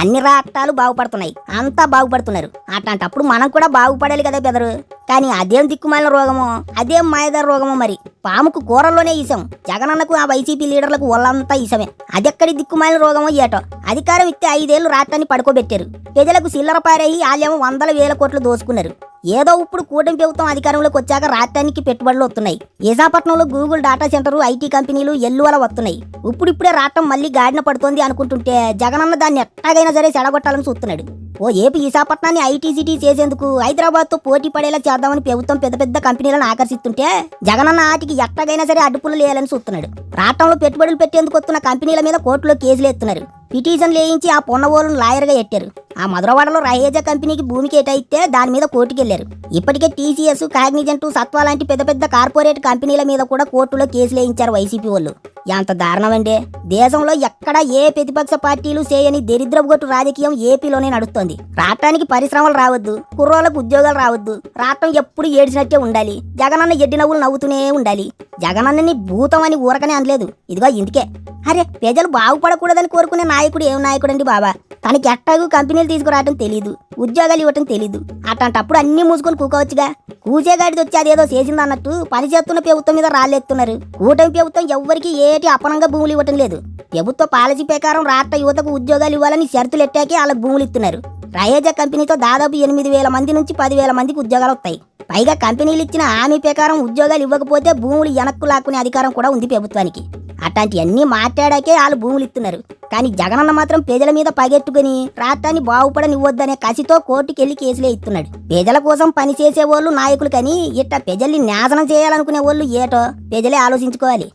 అన్ని రాష్ట్రాలు బాగుపడుతున్నాయి. అంతా బాగుపడుతున్నారు. అట్లాంటప్పుడు మనం కూడా బాగుపడాలి కదా బెదరు కానీ అదేం దిక్కుమాలిన రోగమో అదేం మాయదార రోగమో మరి. పాముకు కూరల్లోనే ఇసం జగనన్నకు ఆ వైసీపీ లీడర్లకు ఒళ్ళంతా ఇసమే అదెక్కడి దిక్కుమాలిన రోగమో ఏటో. అధికారం ఇస్తే ఐదేళ్ళు రాష్ట్రాన్ని పడుకోబెట్టారు. ప్రజలకు సిల్లర పారేయి ఆలేమో వందల వేల కోట్లు దోసుకున్నారు. ఏదో ఇప్పుడు కూటమి ప్రభుత్వం అధికారంలోకి వచ్చాక రాష్ట్రానికి పెట్టుబడులు వస్తున్నాయి. విశాఖపట్నంలో గూగుల్ డేటా సెంటర్ ఐటీ కంపెనీలు ఎల్లువల వస్తున్నాయి. ఇప్పుడిప్పుడే రాష్ట్రం మళ్ళీ గాడిన పడుతోంది అనుకుంటుంటే జగనన్న దాన్ని ఎట్టాగైనా సరే సెడగొట్టాలని చూస్తున్నాడు. ఓ ఏపీ విశాఖపట్నాన్ని ఐటీ సిటీ చేసేందుకు హైదరాబాద్తో పోటీ పడేలా చేద్దామని ప్రభుత్వం పెద్ద పెద్ద కంపెనీలను ఆకర్షిస్తుంటే జగనన్న ఆటికి ఎట్టగైనా సరే అడ్డుపులు లేయాలని చూస్తున్నాడు. రాష్ట్రంలో పెట్టుబడులు పెట్టేందుకు వస్తున్న కంపెనీల మీద కోర్టులో కేసులు ఎత్తున్నారు. పిటిషన్ లేయించి ఆ పొన్నవోలను లాయర్గా ఎట్టారు. ఆ మధురవాడలో రహేజా కంపెనీకి భూమి కేటాయిస్తే దాని మీద కోర్టుకెళ్ళారు. ఇప్పటికే టీసీఎస్ కాగ్నిజెంట్ సత్వ లాంటి పెద్ద పెద్ద కార్పొరేట్ కంపెనీల మీద కూడా కోర్టులో కేసులు వేయించారు వైసీపీ వాళ్ళు. ఎంత దారుణమండి. దేశంలో ఎక్కడ ఏ ప్రతిపక్ష పార్టీలు చేయని దరిద్రపుగొట్టు రాజకీయం ఏపీలోనే నడుస్తోంది. రాష్ట్రానికి పరిశ్రమలు రావద్దు కుర్రోళ్ళకు ఉద్యోగాలు రావద్దు రాష్ట్రం ఎప్పుడు ఏడ్చినట్టే ఉండాలి జగనన్న ఎడ్డి నవ్వులు నవ్వుతూనే ఉండాలి జగనన్నని భూతం అని ఊరకనే అనలేదు. ఇదిగో ఇందుకే అరే ప్రజలు బాగుపడకూడదని కోరుకునే నాయకుడు ఏం నాయకుడండి బాబా? తనకి ఎట్టాగు కంపెనీలు తీసుకురావటం తెలీదు ఉద్యోగాలు ఇవ్వటం తెలీదు. అట్లాంటప్పుడు అన్ని మూసుకొని కూకోవచ్చుగా. కూసేగాడిది వచ్చి అదేదో చేసింది అన్నట్టు పని చేస్తున్న ప్రభుత్వం మీద రాళ్ళెత్తున్నారు. కూటమి ప్రభుత్వం ఎవ్వరికి ఏటి అపనంగా భూములు ఇవ్వటం లేదు. ప్రభుత్వ పాలసీ ప్రకారం రాష్ట్ర యువతకు ఉద్యోగాలు ఇవ్వాలని షరతులు ఎట్టాకే వాళ్ళకి భూములు ఇస్తున్నారు. రయేజా కంపెనీతో దాదాపు ఎనిమిది వేల మంది నుంచి పదివేల మందికి ఉద్యోగాలు వస్తాయి. పైగా కంపెనీలు ఇచ్చిన హామీ ప్రకారం ఉద్యోగాలు ఇవ్వకపోతే భూములు వెనక్కు లాక్కునే అధికారం కూడా ఉంది ప్రభుత్వానికి. అట్లాంటివన్నీ మాట్లాడాకే వాళ్ళు భూములు ఇస్తున్నారు. కానీ జగనన్న మాత్రం ప్రజల మీద పగెట్టుకుని రాష్ట్రాన్ని బాగుపడనివ్వద్దనే కసితో కోర్టుకెళ్ళి కేసులే ఇస్తున్నాడు. ప్రజల కోసం పనిచేసే వాళ్ళు నాయకులు కానీ ఇట్ట ప్రజల్ని నాశనం చేయాలనుకునే వాళ్ళు ఏటో ప్రజలే ఆలోచించుకోవాలి.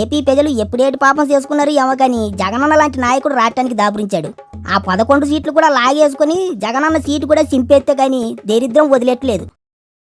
ఏపీ ప్రజలు ఎప్పుడేటి పాపం చేసుకున్నారు ఏమో కానీ జగనన్న లాంటి నాయకుడు రాష్ట్రానికి దాపురించాడు. ఆ పదకొండు సీట్లు కూడా లాగేసుకుని జగనన్న సీటు కూడా చింపేస్తే కానీ దరిద్రం వదిలేట్లేదు.